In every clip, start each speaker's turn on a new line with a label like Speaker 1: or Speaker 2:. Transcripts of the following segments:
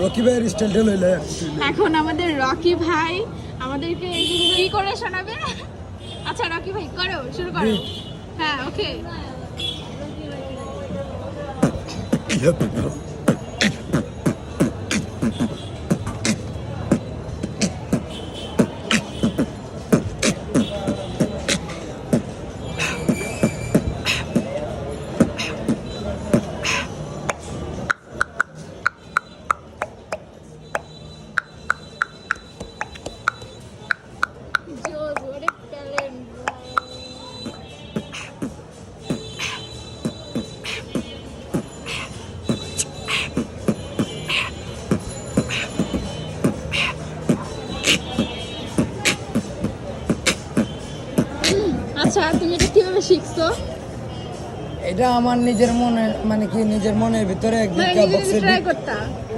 Speaker 1: Rocky ভাইয়ের স্টাইলটা লইলে।
Speaker 2: এখন আমাদের রকি ভাই আমাদেরকে কি করে শোনাবে? আচ্ছা রকি ভাই করো শুরু করো। হ্যাঁ ওকে আচ্ছা তুমি এটা কীভাবে শিখছো?
Speaker 1: এটা আমার নিজের মনে মানে কি নিজের মনের ভিতরে একদিন
Speaker 2: মানে
Speaker 1: বক্সের বিট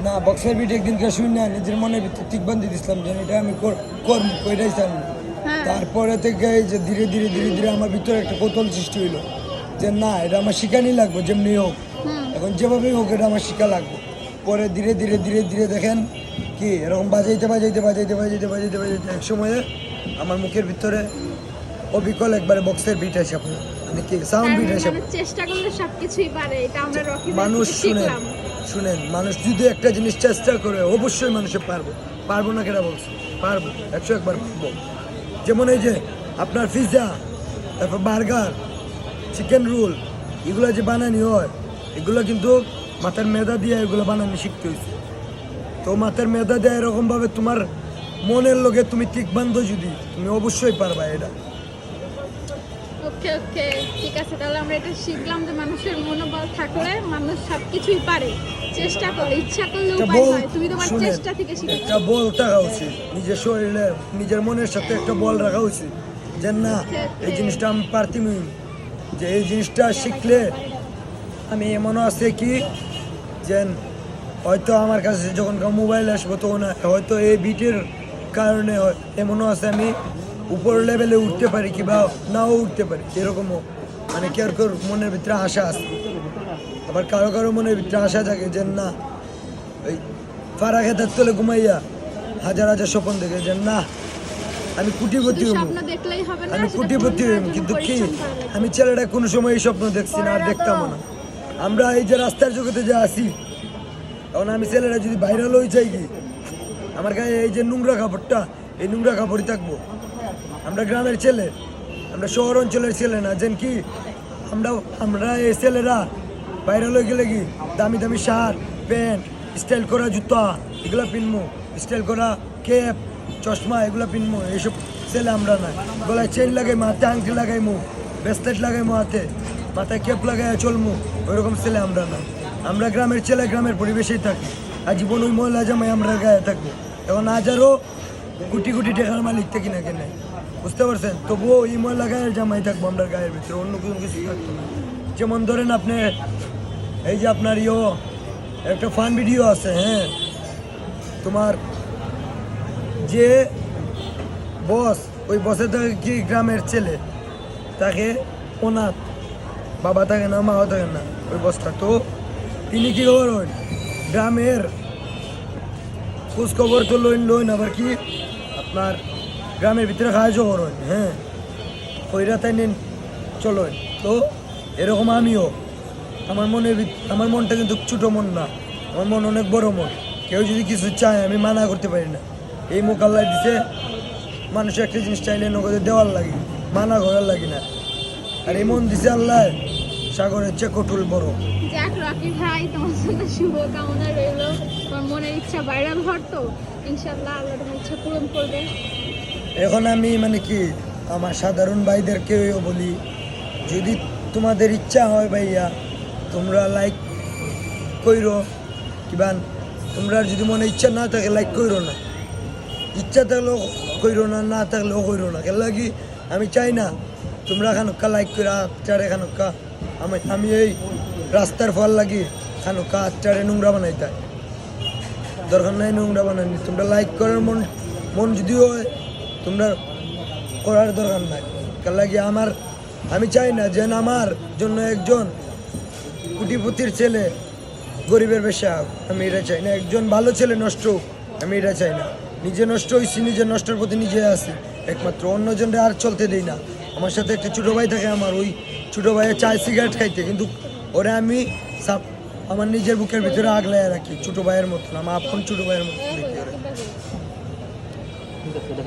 Speaker 1: না বক্সের বিট একদিন শুনি না নিজের মনের ভিতরে ঠিক বান্ধি দিছিলাম যে এটা আমি কর- করব কইরাই
Speaker 2: হ্যাঁ।
Speaker 1: তারপরে থেকে যে ধীরে ধীরে ধীরে ধীরে আমার ভিতরে একটা কৌতল সৃষ্টি হইল যে না এটা আমার শিখানি লাগবে যেমনি হোক। এখন যেভাবেই হোক এটা আমার শিখা লাগবে। পরে ধীরে ধীরে ধীরে ধীরে দেখেন কি এরকম বাজাইতে বাজাইতে বাজাইতে বাজাইতে বাজাইতে বাজাইতে এক সময়ে আমার মুখের ভিতরে অবিকল একবারে বক্সের বিট আসে আপনার। মানে কি সাউন্ড বিট আসে
Speaker 2: মানুষ চেষ্টা করলে সবকিছুই পারে এটা আমরা রকি
Speaker 1: মানুষ
Speaker 2: থেকে
Speaker 1: শুনেন শুনেন মানুষ যদি একটা জিনিস চেষ্টা করে অবশ্যই মানুষে পারব। পারব না কেটা বলছি? পারব একশো একবার পারব। যেমন এই যে আপনার পিৎজা তারপর বার্গার চিকেন রোল এগুলো যে বানানি হয় এগুলো কিন্তু মাথার মেদা দিয়ে এগুলো বানানি শিখতে হয়েছে তো মাথার মেদা দেয় এরকমভাবে তোমার মনের লগে তুমি ঠিক বান্ধো যদি তুমি অবশ্যই পারবা এটা।
Speaker 2: ওকে ওকে ঠিক আছে তাহলে আমরা এটা শিখলাম যে মানুষের মনোবল থাকলে মানুষ সবকিছুই পারে। চেষ্টা করলে ইচ্ছা করলে উপায় হয়। তুমি তোমার চেষ্টা থেকে শিখেছো
Speaker 1: একটা বল থাকা উচিত। নিজের শরীরে নিজের মনের সাথে একটা বল রাখা উচিত। যে না এই জিনিসটা আমি পারতিমি যে এই জিনিসটা শিখলে আমি এমনও আছে কি যে হয়তো আমার কাছে যখন মোবাইল আসব তখন হয়তো এই বিটের কারণে এমনও আছে আমি উপর লেভেলে উঠতে পারি কিংবা নাও উঠতে পারি এরকমও। মানে কেউ কেউ মনের ভিতরে আশা আছে। আবার কারও কারও মনের ভিতরে আশা থাকে যে না ওই ফারা খেতার তলে ঘুমাইয়া হাজার হাজার স্বপ্ন দেখে যে না আমি কুটিপতি
Speaker 2: না
Speaker 1: আমি কুটিপতি হইম। কিন্তু কি। আমি ছেলেটা কোনো সময় এই স্বপ্ন দেখছি না আর দেখতাম না। আমরা এই যে রাস্তার জগতে যে আসি তখন আমি ছেলেরা যদি ভাইরাল হয়ে যাই কি আমার গায়ে এই যে নোংরা কাপড়টা এই নোংরা কাপড়ই থাকব। আমরা গ্রামের ছেলে, আমরা শহর অঞ্চলের ছেলে না, যেন কি? আমরা আমরা এই ছেলেরা বাইরে হয়ে গেলে কি? দামি দামি শার্ট, প্যান্ট, স্টাইল করা জুতা, এগুলো পিনবো স্টাইল করা ক্যাপ, চশমা, এগুলো পিনবো এইসব ছেলে আমরা না। গলায় চেন লাগাই মাথায় আংটি লাগাইমু ব্রেসলেট লাগাইমু হাতে, মাথায় ক্যাপ লাগাই চলমু। ওইরকম ছেলে আমরা না। আমরা গ্রামের ছেলে, গ্রামের পরিবেশেই থাকি। আর জীবন ওই মহিলা জামাই আমরা গায়ে থাকব এখন হাজারও কোটি কোটি টাকার মালিক থাকি না কেন। বুঝতে পারছেন? তবুও এই মহিলা গায়ের জামাই থাকব আমরা গায়ের ভিতরে, অন্য কোনো কিছু থাকতো না। যেমন ধরেন আপনি, এই যে আপনার ইয়ো, একটা ফান ভিডিও আছে হ্যাঁ? তোমার যে বস ওই বসে থাকে কি গ্রামের ছেলে, তাকে ওনার বাবা থাকে না, মাও থাকে না, ওই বসটা তো তিনি কি খবর করেন গ্রামের খোঁজ খবর তো লইন লইন, আবার কি? আপনার গ্রামের ভিতরে সাহায্য করেন হ্যাঁ। কইরা তাই নেন চলেন তো এরকম আমিও, আমার মনের আমার মনটা কিন্তু ছোটো মন না, আমার মন অনেক বড় মন। কেউ যদি কিছু চায়, আমি মানা করতে পারি না। এই মুখ আল্লাহ দিছে, মানুষ একটা জিনিস চাইলে নগদে দেওয়ার লাগে, মানা করার লাগে না। আর এই মন দিছে আল্লাহ, সাগরের চেয়ে কটুল বড়।
Speaker 2: যাক, রকি ভাই, তোমার জন্য শুভ কামনা রইল। তোমার মনের ইচ্ছা ভাইরাল তো ইনশাল্লাহ আল্লাহ তোমার ইচ্ছা পূরণ করবে।
Speaker 1: এখন আমি মানে কি, আমার সাধারণ ভাইদেরকেও বলি, যদি তোমাদের ইচ্ছা হয় ভাইয়া, তোমরা লাইক কইরো, কিবা তোমরা যদি মনে ইচ্ছা না থাকে লাইক কইরো না। ইচ্ছা থাকলেও কইরো না না থাকলেও কইরো না। কেন লাগি, আমি চাই না, তোমরা খানুক্কা লাইক করে আচারে খানুক্কা, আমি আমি এই রাস্তার ফল লাগি খানুক্কা আচারে নোংরা বানাইতে। দরকার নাই নোংরা বানানি তোমরা লাইক করার মন মন যদি হয় তোমরা করার দরকার নাই। কার লাগে আমার, আমি চাই না যেন আমার জন্য একজন কুটিপতির ছেলে গরিবের বেশা আমি এটা চাই না। একজন ভালো ছেলে নষ্ট আমি এটা চাই না। নিজে নষ্ট হয়েছি নিজের নষ্টের প্রতি নিজে আছি। একমাত্র অন্যজনরা আর চলতে দেই না। আমার সাথে একটা ছোটো ভাই থাকে আমার, ওই ছোটো ভাইয়ের চায় সিগারেট খাইতে। কিন্তু ওরে আমি আমার নিজের বুকের ভিতরে আগলায় রাখি। ছোটো ভাইয়ের মতন, আমার আপন ছোটো ভাইয়ের মতন।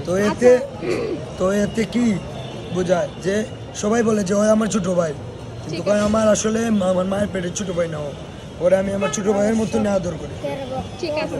Speaker 1: তো এতে তো এতে কি বোঝায়? যে সবাই বলে যে ওই আমার ছোট ভাই। কিন্তু আমার আসলে আমার মায়ের পেটের ছোট ভাই না ওরা আমি আমার ছোট ভাইয়ের মতো নেওয়া আদর করি।
Speaker 2: ঠিক আছে।